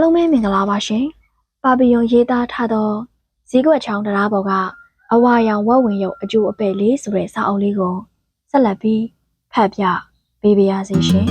အားလုံးပဲမင်္ဂလာပါရှင်။ပါပီယွန်ရေးသားထားသောဇီးကွက်ချောင်းတရားပေါ်ကအဝါရောင်ဝက်ဝင်ရုပ်အကျိုးအပဲ့လေးဆိုတဲ့စာအုပ်လေးကိုဆက်လက်ပြီးဖတ်ပြပေးပါရစေရှင်။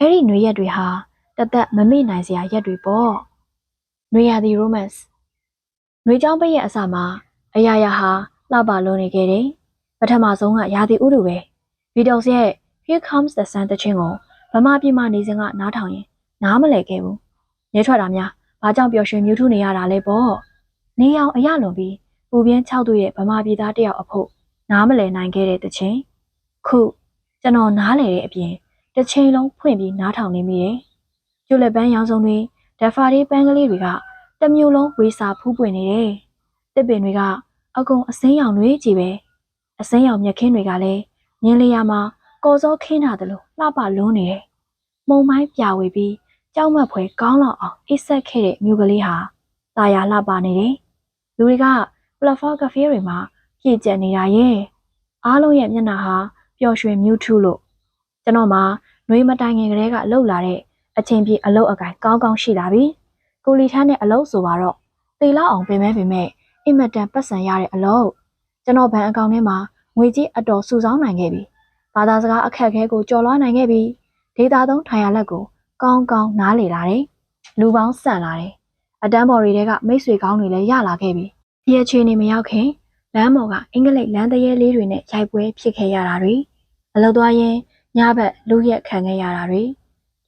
အဲ့ဒီຫນွေရက်တွေဟာ တသက်မမေ့နိုင်စရာရက်တွေပေါ့။နွေရာသီ romance နွေကြောင်းပိတ်ရဲ့အစမှာအရာရာဟာလှပလွန်နေခဲ့တယ်။ပထမဆုံးကရာသီဥတုပဲ။ဗီတောက်စ်ရဲ့ Here Comes the Sun တခြင်းကိုဗမာပြည်မှာနေစဉ်ကနားထောင်ရင်နားမလည်ခဲ့ဘူး။နေထွက်တာများဘာကြောင့်ပျော်ရွှင်မြူးထူးနေရတာလဲပေါ့။နေအောင်အရလွန်ပြီးပူပြင်းခြောက်သွေ့တဲ့ဗမာပြည်သားတယောက်အဖို့နားမလည်နိုင်ခဲ့တဲ့တခြင်းခုကျွန်တော်နားလည်တဲ့အပြင်တစ်ချိန်လုံးဖွင့်ပြီးနားထောင်နေမိတယ်။ ကျုပ်လက်ပန်းရောင်စုံတွေဒက်ဖာရီပန်းကလေးတွေကတစ်မျိုးလုံးဝေစာဖူးပွင့်နေတယ်။တစ်ပင်တွေကအကုန်အစိမ်းရောင်တွေကြီးပဲ။အစိမ်းရောင်မြက်ခင်းတွေကလည်းမြင်းလေးရမှာကော်စောခင်းတာတလို့လှပလွန်းနေတယ်။မုံမိုင်းပြဝေပြီးကြောက်မက်ဖွယ်ကောင်းလောက်အောင်အိတ်ဆက်ခဲ့တဲ့မြို့ကလေးဟာตาရလှပနေတယ်။လူတွေကပလက်ဖော့ကဖေးတွေမှာပြည့်ကျက်နေတာရဲ့။အားလုံးရဲ့မျက်နှာဟာပျော်ရွှင်မြူးထူးလို့ကျွန်တော်မှနှွေးမတိုင်ခင်ကလေးကလှုပ်လာတဲ့ အချိန်ပြည့်အလုတ်အကင်ကောင်းကောင်းရှိလာပြီ။ကိုလီထန်းတဲ့အလုတ်ဆိုပါတော့တေလောက်အောင်ပင်မဲပင်မဲ့အင်မတန်ပတ်စံရတဲ့အလုတ်ကျွန်တော်ဘဏ်အကောင့်ထဲမှာငွေကြီးအတော်စုဆောင်းနိုင်ခဲ့ပြီ။ဘာသာစကားအခက်အခဲကိုကျော်လွှားနိုင်ခဲ့ပြီ။ဒေတာသုံးထိုင်ရလက်ကိုကောင်းကောင်းနားလေလာတယ်။လူပေါင်းဆန့်လာတယ်။အတန်းပေါ်တွေကမိတ်ဆွေကောင်းတွေလည်းရလာခဲ့ပြီ။ဒီအခြေအနေမရောက်ခင်လမ်းပေါ်ကအင်္ဂလိပ်လမ်းတရဲလေးတွေနဲ့ရိုက်ပွဲဖြစ်ခဲ့ရတာတွေအလုပ်သွားရင်ညဘက်လူရက်ခံခဲ့ရတာတွေ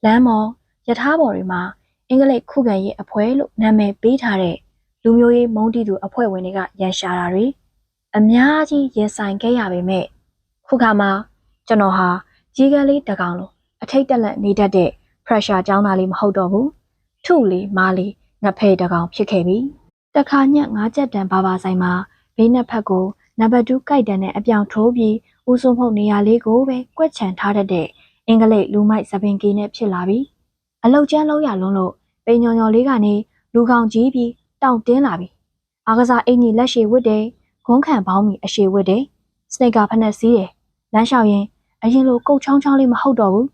လမ်းမော်ယထာဘော်တွေမှာအင်္ဂလိပ်ခုခံရေးအဖွဲ့လို့နာမည်ပေးထားတဲ့လူမျိုးရေးမုန်းတီသူအဖွဲ့ဝင်တွေကရန်ရှာတာတွေအများကြီးရင်ဆိုင်ခဲ့ရပေမဲ့ခုခါမှာကျွန်တော်ဟာကြီးကလေးတကောင်လို့အထိတ်တက်လက်နေတတ်တဲ့ pressure ကြောင်းသားလေးမဟုတ်တော့ဘူးထုလေးမားလေးငဖဲတကောင်ဖြစ်ခဲ့ပြီတခါညက်ငါးချက်တန်ဘာဘာဆိုင်မှာဘေးနှစ်ဖက်ကိုနံပါတ်2ကြိုက်တန်နဲ့အပြောင်ထိုးပြီးဦးစုံဖုတ်နေရာလေးကိုပဲကွက်ချန်ထားတတ်တဲ့ အင်္ဂလိပ်လူမိုက်သပင်ကီနဲ့ဖြစ်လာပြီအလောက်ကျန်းလုံးရလုံးလို့ပိန်ညော်ညော်လေးကနေလူကောင်ကြီးပြီးတောင့်တင်းလာပြီအာကစားအင်ကြီးလက်ရှည်ဝတ်တယ်ဂုံးခံပေါင်းမီအရှည်ဝတ်တယ်စနိကာဖက်နဲ့စီးတယ်လမ်းလျှောက်ရင်အရင်လိုကုတ်ချောင်းချောင်းလေးမဟုတ်တော့ဘူး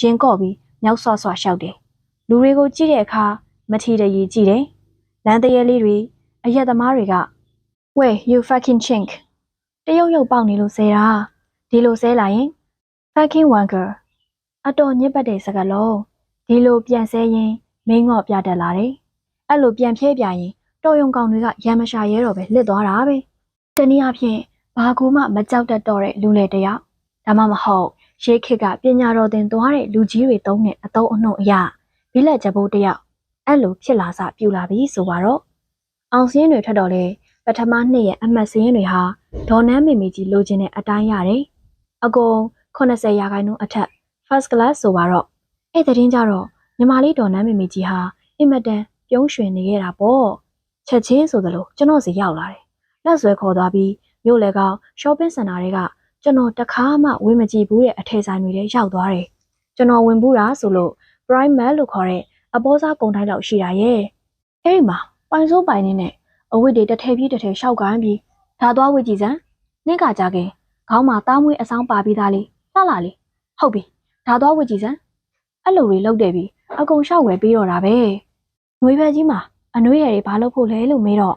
ရင်ကော့ပြီးမြောက်ဆွဆွရှောက်တယ်လူတွေကိုကြည့်တဲ့အခါမထီတရီကြည့်တယ်လမ်းတရဲလေးတွေအရက်သမားတွေက Where you fucking chink တရုတ်ရုပ်ပေါက်နေလို့ဆဲတာဒီလိုဆဲလာရင် fucking wanker အတော်ညစ်ပတ်တဲ့စကားလုံးဒီလိုပြန်ဆဲရင်မင်းငော့ပြတတ်လာတယ်အဲ့လိုပြန်ဖြဲပြရင်တော်ယုံကောင်တွေကရမ်းမရှာရဲတော့ပဲလစ်သွားတာပဲတနည်းအားဖြင့်ဘာကူမှမကြောက်တတ်တော့တဲ့လူလေတယောက်ဒါမှမဟုတ်ရှေးခေတ်ကပညာတော်သင်သွားတဲ့လူကြီးတွေတုံးတဲ့အတုံးအနှုံအရာဘိလက်ကြပိုးတယောက်အဲ့လိုဖြစ်လာစပြူလာပြီဆိုပါတော့အောင်စင်းတွေထွက်တော့လေပထမနှစ်ရဲ့အမှတ်စင်းတွေဟာဒေါ်နန်းမေမေကြီးလိုချင်တဲ့အတိုင်းရတယ်အကုန်80ရာခိုင်နှုန်းအထက် first class ဆိုပါတော့အဲ့တဲ့တင်းကြတော့ညီမလေးဒေါ်နန်းမေမေကြီးဟာအင်မတန်ပြုံးရွှင်နေခဲ့တာပေါ့ချက်ချင်းဆိုသလိုကျွန်တော်စီရောက်လာတယ်လက်ဆွဲခေါ်သွားပြီးမြို့လေကောင် shopping center တွေကကျွန်တော်တခါမှဝင်မကြည့်ဘူးတဲ့အထည်ဆိုင်တွေထဲရောက်သွားတယ်ကျွန်တော်ဝင်ဘူးတာဆိုလို့ prime mall လို့ခေါ်တဲ့အပေါ်စားကုန်တိုင်းလောက်ရှိတာရဲ့အဲ့ဒီမှာပိုင်စိုးပိုင်နေနဲ့အဝတ်တွေတစ်ထည်ပြီးတစ်ထည်ရှောက်ကိုင်းပြီးဒါသွားဝတ်ကြည့်စမ်းနှင်းကကြခင်ခေါင်းမှာတားမွေးအဆောင်ပါပြီးသားလေးလှလာလေးဟုတ်ပြီ ဒါသွားဝတ်ကြည့်စမ်းအဲ့လိုတွေလုပ်တယ်ပြီးအကုန်ရှောက်ဝယ်ပြီးတော့တာပဲငွေဘက်ကြီးမှာအနှွေးရည်တွေဘာလို့ဖို့လဲလို့မေးတော့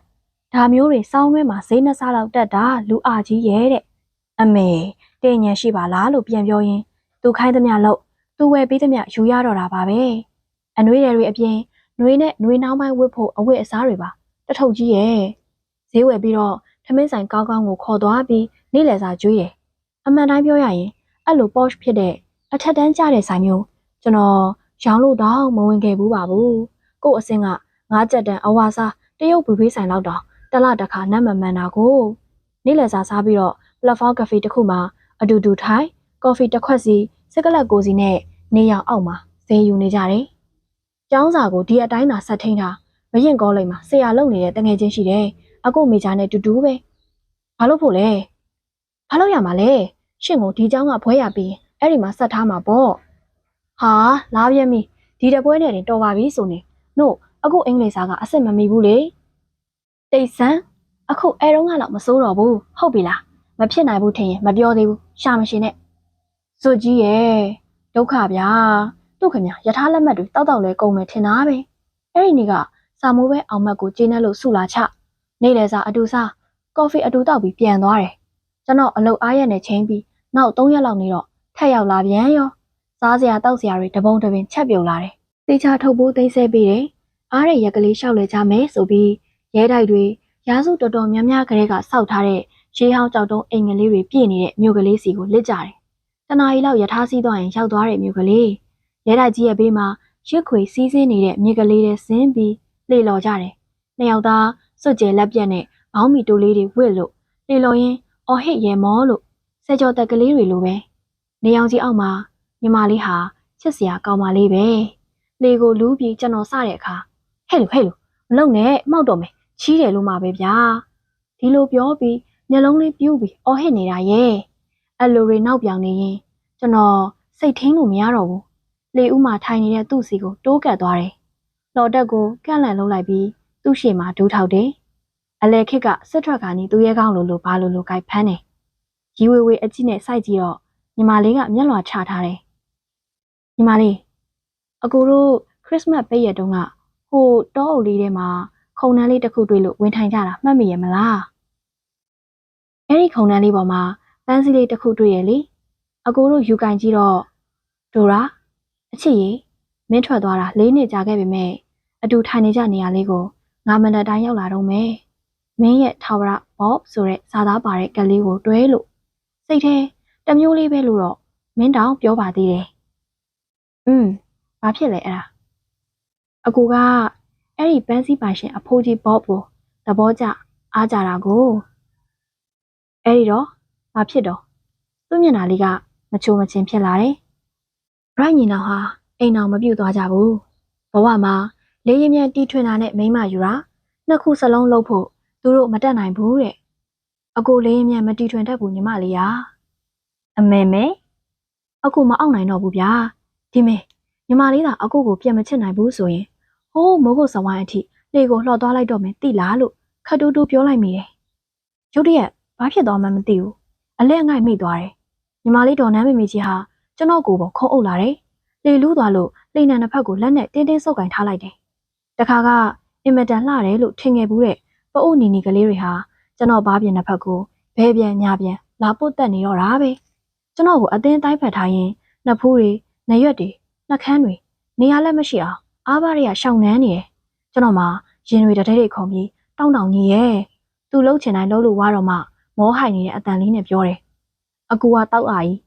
ဒါမျိုးတွေစောင်းတွင်းမှာဈေးနှစ်ဆလောက်တက်တာလူအားကြီးရဲ့တဲ့အမေတင်ညံရှိပါလားလို့ပြန်ပြောရင်းသူခိုင်းသမျှလို့သူဝယ်ပြီးသမျှယူရတော့တာပါပဲအနှွေးရည်တွေအပြင်နှွေးနဲ့နှွေးနှောင်းပိုင်းဝတ်ဖို့အဝတ်အစားတွေပါတထုပ်ကြီးရဲ့ဈေးဝယ်ပြီးတော့ထမင်းဆိုင်ကောင်းကောင်းကိုခေါ်သွားပြီးနေ့လယ်စာကျွေးရယ်အမှန်တိုင်းပြောရရင်အဲ့လို posh ဖြစ်တဲ့ အထက်တန်းကျတဲ့ဆိုင်မျိုးကျွန်တော်ရောင်းလို့တော့မဝင်ခဲ့ဘူးပါဘူးကို့အစင်းကငါးချက်တန်အဝါစားတရုတ်ဘူဘေးဆိုင်လောက်တော့တလတခါနတ်မမှန်တာကိုနေ့လယ်စာစားပြီးတော့ platform cafe တစ်ခုမှာအတူတူထိုင်ကော်ဖီတစ်ခွက်စီစကလက်ကိုစီနဲ့နေရောင်အောက်မှာဈေးယူနေကြတယ်။ကျောင်းစာကိုဒီအတိုင်းသာဆက်ထိန်တာမရင်ကောလိမ်မှာဆရာလုပ်နေတဲ့တငယ်ချင်းရှိတယ်။အခုမိသားနဲ့တူတူပဲ။ဘာလို့ဖို့လဲ။ဘာလို့ရမှာလဲ။ရှင့်ကိုဒီကျောင်းကဖွဲရပြီး အဲ့ဒီမှာဆက်ထားမှာပေါ့။ဟာလာပြက်ပြီဒီဒီတပွဲနဲ့တင်တော်ပါပြီဆိုနေနို့အခုအင်္ဂလိပ်စာကအစ်စ်မမီဘူးလေတိတ်ဆန်းအခုအဲတော့ကတော့မစိုးတော့ဘူးဟုတ်ပြီလားမဖြစ်နိုင်ဘူးထင်ရင်မပြောသေးဘူးရှာမရှိနဲ့စွတ်ကြီးရဲ့ဒုက္ခဗျာသူ့ခင်ဗျာယထာလက်မှတ်တွေတောက်တောက်လဲကုန်မယ်ထင်တာပဲအဲ့ဒီနေ့ကစာမိုးပဲအောင်မတ်ကိုကျင်းနဲ့လို့ဆုလာချနေ့လေစာအတူစားကော်ဖီအတူတောက်ပြီးပြန်သွားတယ်ကျွန်တော်အလုပ်အားရက်နဲ့ချင်းပြီးနောက်၃ရက်လောက်နေတော့ ထက်ရောက်လာပြန်ရောစားစရာတောက်စရာတွေတပုံတပင်ချက်ပြုတ်လာတယ်တေချာထုတ်ဖို့သိမ်းဆဲပေးတယ်အားရရက်ကလေးလျှောက်လဲကြမယ်ဆိုပြီးရဲတိုက်တွေရာစုတော်တော်များများကလေးကစောက်ထားတဲ့ရှေးဟောင်းကြောက်တုံးအိမ်ငယ်လေးတွေပြည့်နေတဲ့မြို့ကလေးစီကိုလစ်ကြတယ်တနာရီလောက်ယထာစီးသွားရင်ရောက်သွားတဲ့မြို့ကလေးရဲတိုက်ကြီးရဲ့ဘေးမှာရစ်ခွေစီးစင်းနေတဲ့မြေကလေးတွေဆင်းပြီးလှေလော်ကြတယ်နှစ်ယောက်သားစွတ်ကျဲလက်ပြက်နဲ့ဘောင်းမီတိုလေးတွေဝစ်လို့လှေလော်ရင်းအော်ဟစ်ရဲမောလို့ဆဲကြော်တက်ကလေးတွေလိုပဲ နေအောင်ကြီးအောက်မှာညီမလေးဟာချစ်စရာကောင်းပါလေးပဲလေကိုလူးပြီးကျွန်တော်စတဲ့အခါဟဲ့လူဟဲ့လူမလုံနဲ့မှောက်တော့မယ်ချီးတယ်လို့မှာပဲဗျာဒီလိုပြောပြီးမျက်လုံးလေးပြူးပြီးအော်ဟစ်နေတာရဲ့အဲ့လိုတွေနောက်ပြောင်နေရင်ကျွန်တော်စိတ်ထင်းလို့မရတော့ဘူးလေဦးမှာထိုင်နေတဲ့သူ့စီကိုတိုးကပ်သွားတယ်လော်တက်ကိုကန့်လန့်လုံးလိုက်ပြီးသူ့ရှေ့မှာဒူးထောက်တယ်အလဲခစ်ကစစ်ထွက်ခါနီသူ့ရဲ့ကောင်းလိုလိုဘာလိုလိုကြိုက်ဖမ်းတယ်ရီဝေဝေအကြည့်နဲ့စိုက်ကြည့်တော့ ညီမလေးကမျက်လွှာချထားတယ်ညီမလေးအကူတို့ခရစ်စမတ်ပိတ်ရက်တုန်းကဟိုတောအုပ်လေးထဲမှာခုံနှန်းလေးတစ်ခုတွေ့လို့ဝင်ထိုင်ကြတာမှတ်မိရဲ့မလားအဲ့ဒီခုံနှန်းလေးပေါ်မှာပန်းစည်းလေးတစ်ခုတွေ့ရဲ့လေအကူတို့ယူကင်ကြည့်တော့ဒိုရာအချစ်ရေမင်းထွက်သွားတာလေးနှစ်ကြာခဲ့ပေမဲ့အတူထိုင်နေကြနေရလေးကိုငါမနက်တိုင်းရောက်လာတော့မယ်မင်းရဲ့ထာဝရဘော့ဆိုတဲ့ဇာသားပါတဲ့ကလေးကိုတွဲလို့စိတ်ထဲ တမျိုးလေးပဲလို့တော့မင်းတောင်ပြောပါသေးတယ်อืมဘာဖြစ်လဲအဲ့ဒါအကူကအဲ့ဒီပန်းစည်းပိုင်ရှင်အဖိုးကြီးဘော့ကိုသဘောကျအားကြတာကိုအဲ့ဒီတော့ဘာဖြစ်တော့သူ့မျက်နှာလေးကမချိုမချင်းဖြစ်လာတယ် bright ညီနောင်ဟာအိမ်အောင်မပြုတ်သွားကြဘူးဘဝမှာလေးရင်မြန်တီထွင်တာနဲ့မိမယူတာနှစ်ခုစလုံးလုံးဖို့သူတို့မတက်နိုင်ဘူးတဲ့အကိုလေးရင်မြန်မတီထွင်တတ်ဘူးညီမလေးရာ အမေမေအကိုမအောင်နိုင်တော့ဘူးဗျာဒီမေညီမလေးသာအကိုကိုပြန်မချစ်နိုင်ဘူးဆိုရင်ဟိုးမိုးကုတ်စဝိုင်းအထိလေကိုလှော်သွားလိုက်တော့မယ်တိလားလို့ခတ်တူတူပြောလိုက်မိတယ်ရုတ်တရက်ဘာဖြစ်သွားမှမသိဘူးအလဲအငိုက်မိသွားတယ်ညီမလေးတော်နန်းမေမေကြီးဟာကျွန်တော်ကိုပေါ်ခုံအုပ်လာတယ်လေလူးသွားလို့လိန်နံတစ်ဖက်ကိုလက်နဲ့တင်းတင်းဆုပ်ကင်ထားလိုက်တယ်တခါကအင်မတန်လှတယ်လို့ထင်ခဲ့ဘူးတဲ့ပအုပ်နီနီကလေးတွေဟာကျွန်တော်ဘားပြင်တစ်ဖက်ကိုဘဲပြန်ညာပြန်လာပုတ်တက်နေတော့တာပဲ ကျွန်တော်ကိုအတင်းတိုင်းဖက်ထားရင်နှစ်ဖူးတွေနှရွက်တွေနှခမ်းတွေနေရာလက်မရှိအောင်အားပါးတွေကရှောင်နှမ်းနေတယ်ကျွန်တော်မှရင်တွေတထဲတွေခုံပြီးတောင်းတောင်းကြီးရဲ့သူလှုပ်ချင်တိုင်းလှုပ်လို့ဝါတော့မှမောဟိုင်နေတဲ့အတန်လေးနဲ့ပြောတယ်အကူကတောက်အာကြီး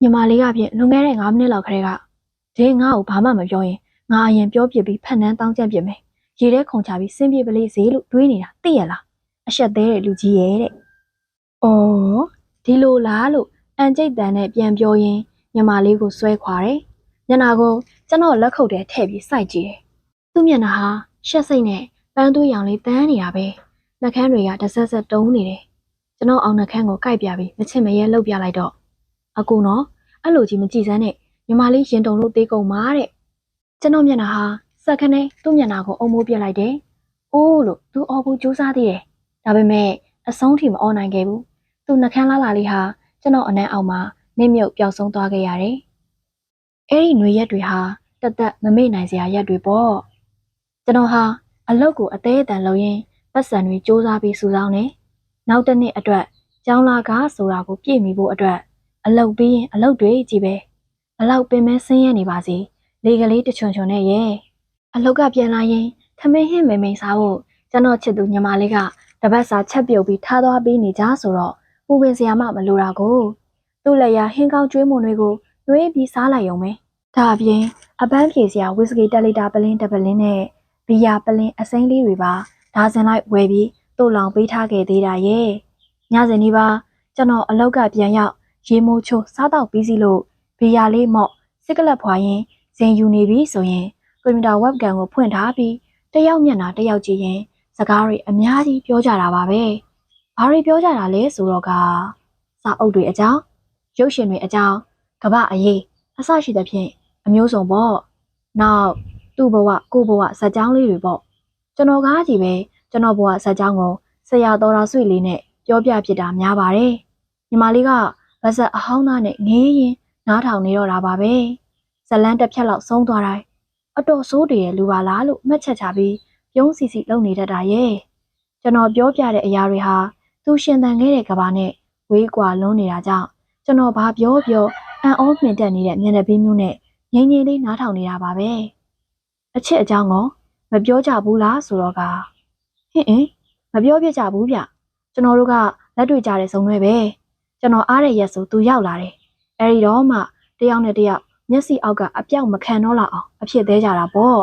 ညီမလေးကဖြင့်လွန်ခဲ့တဲ့9မိနစ်လောက်ခရဲကဒီငါ့ကိုဘာမှမပြောရင်ငါအရင်ပြောပြပြီးဖက်နှန်းတောင်းကြံပြမယ်ရေထဲခုန်ချပြီးစင်းပြေပလေးစေးလို့တွေးနေတာသိရလားအဆက်သေးတဲ့လူကြီးရဲ့တဲ့။အော်ဒီလိုလားလို့ အန်ကျိတ်တန်နဲ့ပြန်ပြောရင်းညီမလေးကိုဆွဲခွာတယ်။ညနာကိုကျွန်တော်လက်ခုပ်ထဲထည့်ပြီးစိုက်ကြည့်တယ်။သူ့မျက်နှာဟာရှက်စိတ်နဲ့ပန်းသွေးရောင်လေးတန်းနေတာပဲ။နှာခမ်းတွေကတစ်ဆက်ဆက်တုံးနေတယ်။ကျွန်တော်အောင်နှာခမ်းကိုကိုက်ပြပြီးမချစ်မရဲလှုပ်ပြလိုက်တော့အကူနော်အဲ့လိုကြီးမကြည့်စမ်းနဲ့ညီမလေးရင်တုံလို့သေးကုန်ပါတဲ့။ကျွန်တော်မျက်နှာဟာစက္ကနဲ့သူ့မျက်နှာကိုအုံမိုးပြစ်လိုက်တယ်။အိုးလို့သူအော်ဖို့ကြိုးစားသေးတယ်။ဒါပေမဲ့အဆုံးထိမအော်နိုင်ခဲ့ဘူး။သူနှကန်းလာလာလေးဟာ ကျွန်တော်အနမ်းအောင်မှာနစ်မြုပ်ပျောက်ဆုံးသွားခဲ့ရတယ်။အဲ့ဒီຫນွေရက်တွေဟာတသက်မမေ့နိုင်စရာရက်တွေပေါ့။ကျွန်တော်ဟာအလုတ်ကိုအသေးအတန်လုပ်ရင်းပတ်စံတွေစူးစမ်းပြီးစူဆောင်းနေ။နောက်တစ်နှစ်အတွက်ကျောင်းလာကားဆိုတာကိုပြည့်မီဖို့အတွက်အလုတ်ပြီးရင်အလုတ်တွေကြီးပဲ။အလောက်ပင်မဲဆင်းရဲနေပါစေ။လေကလေးတချွန်ချွန်နဲ့ရဲ့။အလုတ်ကပြန်လာရင်ထမင်းဟင်းမိန်မိန်စားဖို့ကျွန်တော်ချစ်သူညီမလေးကတပတ်စာချက်ပြုတ်ပြီးထားသွားပေးနေကြဆိုတော့ ပူပင်စရာမှမလိုတာကိုသူ့လက်ရဟင်းကောင်းကျွေးမွန်တွေကိုနှွေးပြီးစားလိုက်ရုံပဲဒါအပြင်အပန်းဖြေစရာဝီစကီတက်လီတာပလင်းတပလင်းနဲ့ဘီယာပလင်းအစိမ်းလေးတွေပါဒါဇင်လိုက်ဝယ်ပြီးတို့လောင်ပေးထားခဲ့သေးတာရဲ့ညစဉ်ဒီပါကျွန်တော်အလောက်ကပြန်ရောက်ရေမိုးချိုးစားတော့ပြီးစီလို့ဘီယာလေးမော့စစ်ကလပ်ဖွာရင်ဇင်ယူနေပြီဆိုရင်ကွန်ပျူတာ webcam ကိုဖွင့်ထားပြီးတယောက်မျက်နှာတယောက်ကြည့်ရင်စကားတွေအများကြီးပြောကြတာပါပဲ။ ဘာတွေပြောကြတာလဲဆိုတော့ကစာအုပ်တွေအကြောင်းရုပ်ရှင်တွေအကြောင်းကမ္ဘာအရေးအစရှိသဖြင့်အမျိုးစုံပေါ့နောက်သူ့ဘဝကိုယ့်ဘဝဇာတ်ကြောင်းလေးတွေပေါ့ကျွန်တော်ကားကြီးပဲကျွန်တော်ဘဝဇာတ်ကြောင်းကိုဆရာတော်တာဆွေလေးနဲ့ပြောပြဖြစ်တာများပါတယ်ညီမလေးကဗဇက်အဟောင်းသားနဲ့ငေးရင်နားထောင်နေတော့တာပါပဲဇလန်းတစ်ဖြက်လောက်ဆုံးသွားတိုင်းအတော်ဆိုးတည်းရဲ့လူပါလားလို့မှတ်ချက်ချပြီးပြုံးစီစီလုံနေတတ်တာရဲ့ကျွန်တော်ပြောပြတဲ့အရာတွေဟာ သူရှင်သန်ခဲ့တဲ့ကဘာနဲ့ဝေးကွာလွန်းနေတာကြောင့်ကျွန်တော်ဘာပြောပြောအံ့ဩမှင်တက်နေတဲ့မျက်နှာပေးမျိုးနဲ့ငြိမ်ငြိမ်လေးနားထောင်နေတာပါပဲအချစ်အကြောင်းကောမပြောကြဘူးလားဆိုတော့ကဟင်အင်းမပြောပြကြဘူးဗျကျွန်တော်တို့ကလက်တွေ့ကြတဲ့ဇုံတွေပဲကျွန်တော်အားရရက်ဆိုသူရောက်လာတယ်အဲဒီတော့မှတယောက်နဲ့တယောက်မျက်စိအောက်ကအပြောက်မခံတော့လောက်အောင်အဖြစ်သေးကြတာပေါ့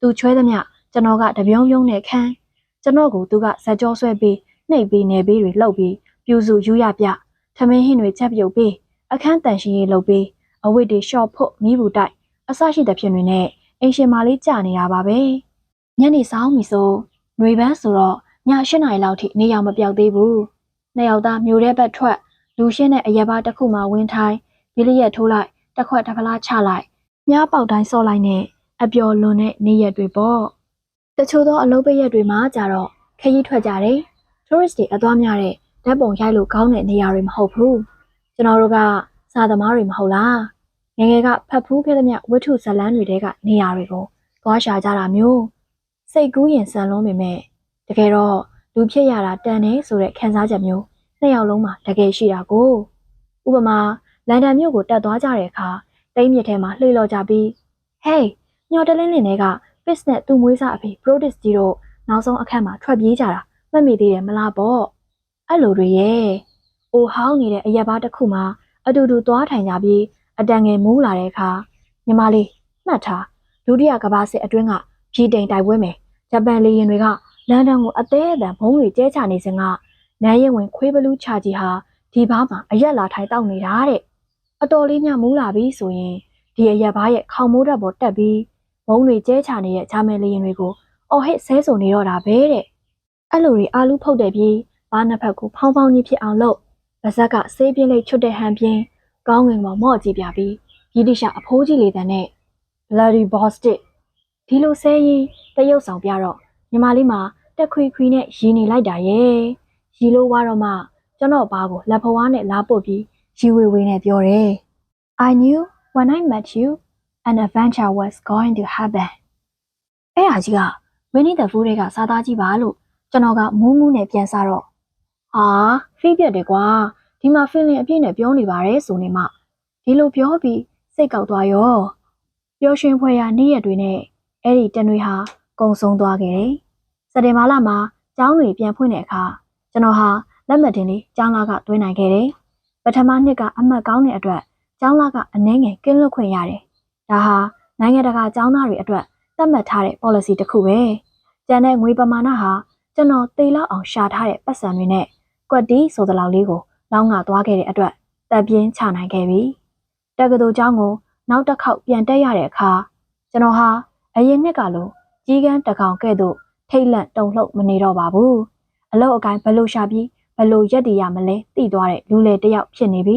သူချွဲသမျှကျွန်တော်ကတပြုံးပြုံးနဲ့ခန်းကျွန်တော်ကိုသူကဇက်ကြောဆွဲပြီး နှိပ်ပြီးနေပြီးတွေလှုပ်ပြီးပြူစုယူရပြထမင်းဟင်းတွေချက်ပြုတ်ပြီးအခန်းတန်ရှင်ရေးလှုပ်ပြီးအဝတ်တွေရှော့ဖို့မိဘူးတိုက်အဆရှိတဲ့ဖြစ်တွေနဲ့အိမ်ရှင်မလေးကြာနေတာပါပဲညနေဆောင်ပြီဆိုຫນွေပန်းဆိုတော့ည၈နာရီလောက်ထိနေရောင်မပြောက်သေးဘူးနှစ်ယောက်သားမျိုးတဲ့ဘက်ထွက်လူရှင်းတဲ့အရက်ပါတစ်ခုမှဝင်းထိုင်းဘီလီရက်ထိုးလိုက်တစ်ခွက်တစ်ဖလားချလိုက်မြားပေါက်တိုင်းစော့လိုက်နဲ့အပျော်လွန်တဲ့နေရက်တွေပေါ့တချို့သောအလုပ်ပိတ်ရက်တွေမှာကြတော့ခရီးထွက်ကြတယ် tourist တွေအသွားများတဲ့ဓာတ်ပုံရိုက်လို့ကောင်းတဲ့နေရာတွေမဟုတ်ဘူးကျွန်တော်တို့ကစာသမားတွေမဟုတ်လားငယ်ငယ်ကဖတ်ဖူးခဲ့သမျှဝတ္ထုဇာတ်လမ်းတွေတဲကနေရာတွေကိုသွားရှာကြတာမျိုးစိတ်ကူးရင်ဆန်လုံးပေမဲ့တကယ်တော့လူဖြစ်ရတာတန်တယ်ဆိုတဲ့ခံစားချက်မျိုးနှစ်ယောက်လုံးမှာတကယ်ရှိတာကိုဥပမာလန်ဒန်မြို့ကိုတက်သွားကြတဲ့အခါတိမ်မြစ်ထဲမှာလှေလော်ကြပြီး hey ညော်တလင်းလင်းတွေက Fitz နဲ့သူ့မွေးစားအဖေ Brodus ကြီးတို့နောက်ဆုံးအခန်းမှာထွက်ပြေးကြတာ မှတ်မိသေးတယ်မလားပေါ့အဲ့လိုတွေရဲ့အိုဟောင်းနေတဲ့အရက်ဘားတစ်ခုမှာအတူတူသွားထိုင်ကြပြီးအတန်ငယ်မူးလာတဲ့အခါညီမလေးမှတ်ထားဒုတိယကမ္ဘာစစ်အတွင်းကဖြီတိန်တိုက်ပွဲမယ်ဂျပန်လေယာဉ်တွေကလန်ဒန်ကိုအသေးအတန်ဘုံတွေကျဲချနေစဉ်ကနန်းရင်ဝင်ခွေးဘလူးချကြီးဟာဒီဘားမှာအရက်လာထိုင်တောက်နေတာတဲ့အတော်လေးမြမူးလာပြီဆိုရင်ဒီအရက်ဘားရဲ့ခေါင်မိုးတက်ပေါ်တက်ပြီးဘုံတွေကျဲချနေတဲ့ဂျာမန်လေယာဉ်တွေကိုအော်ဟစ်ဆဲဆိုနေတော့တာပဲတဲ့ အဲ့လိုတွေအာလူဖုတ်တဲ့ပြီးဘားနှစ်ဖက်ကိုဖောင်းဖောင်းကြီးဖြစ်အောင်လုပ်ဗဇက်ကဆေးပြင်းလေးချွတ်တဲ့ဟန်ပြင်းကောင်းငင်ပေါ်မော့ကြည့်ပြပြီးဗြိတိရှအဖိုးကြီးလေးတန်းနဲ့ bloody bostic ဒီလိုဆဲရင်တရုတ်ဆောင်ပြတော့ညီမလေးမှာတက်ခွေခွေနဲ့ရီနေလိုက်တာရဲ့ရီလို့ဝါတော့မှကျွန်တော်ဘာကိုလက်ဖွားနဲ့လာပုတ်ပြီးရီဝေဝေနဲ့ပြောတယ် I knew when I met you an adventure was going to happen အဲ့ဟာကြီးကဝင်းနေတဲ့ဖူးတွေကစားသားကြီးပါလို့ ကျွန်တော်ကမူးမူးနဲ့ပြန်စားတော့ဟာဖိပြက်တယ်ကွာဒီမှာ feeling အပြည့်နဲ့ပြောနေပါတယ်ဆိုနေမှဒီလိုပြောပြီးစိတ်ကောက်သွားရောပျော်ရွှင်ဖွယ်ရာနေ့ရက်တွေနဲ့အဲ့ဒီတန်တွေဟာကုံဆုံးသွားခဲ့တယ်စက်တင်ဘာလမှာကျောင်းတွေပြန်ဖွင့်တဲ့အခါကျွန်တော်ဟာလက်မှတ်တင်လေးကျောင်းလာကတွင်းနိုင်ခဲ့တယ်ပထမနှစ်ကအမှတ်ကောင်းတဲ့အတွက်ကျောင်းလာကအနှဲငယ်ကင်းလွတ်ခွင့်ရတယ်ဒါဟာနိုင်ငံတကာကျောင်းသားတွေအတွက်သတ်မှတ်ထားတဲ့ policy တစ်ခုပဲကျန်တဲ့ငွေပမာဏဟာ ကျွန်တော်တေလောက်အောင်ရှာထားတဲ့ပတ်စံတွေနဲ့ကွက်တီဆိုသလောက်လေးကိုလောင်းငါသွားခဲ့တဲ့အတွက်တပ်ပြင်းချနိုင်ခဲ့ပြီတက္ကသိုလ်ကျောင်းကိုနောက်တစ်ခေါက်ပြန်တက်ရတဲ့အခါကျွန်တော်ဟာအရင်နှစ်ကလိုကြီးကန်းတကောင်ကဲ့သို့ထိတ်လန့်တုန်လှုပ်မနေတော့ပါဘူးအလောက်အကိုင်းဘလို့ရှာပြီးဘလို့ရက်တည်ရမလဲသိသွားတဲ့လူလေတယောက်ဖြစ်နေပြီ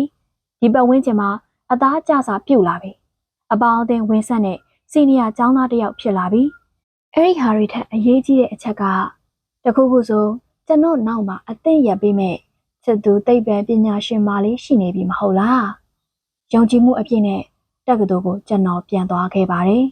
ဒီပတ်ဝန်းကျင်မှာအသားကျစာပြုတ်လာပြီအပေါင်းအသင်းဝင်းဆက်နဲ့စီနီယာကျောင်းသားတယောက်ဖြစ်လာပြီအဲ့ဒီဟာတွေထက်အရေးကြီးတဲ့အချက်က တခုခုဆိုကျွန်တော်နောက်မှာအသင့်ရပေးမဲ့စစ်သူသိပ္ပံပညာရှင်မလေးရှိနေပြီမဟုတ်လားယုံကြည်မှုအပြည့်နဲ့တက္ကသိုလ်ကိုကျွန်တော်ပြန်သွားခဲ့ပါတယ်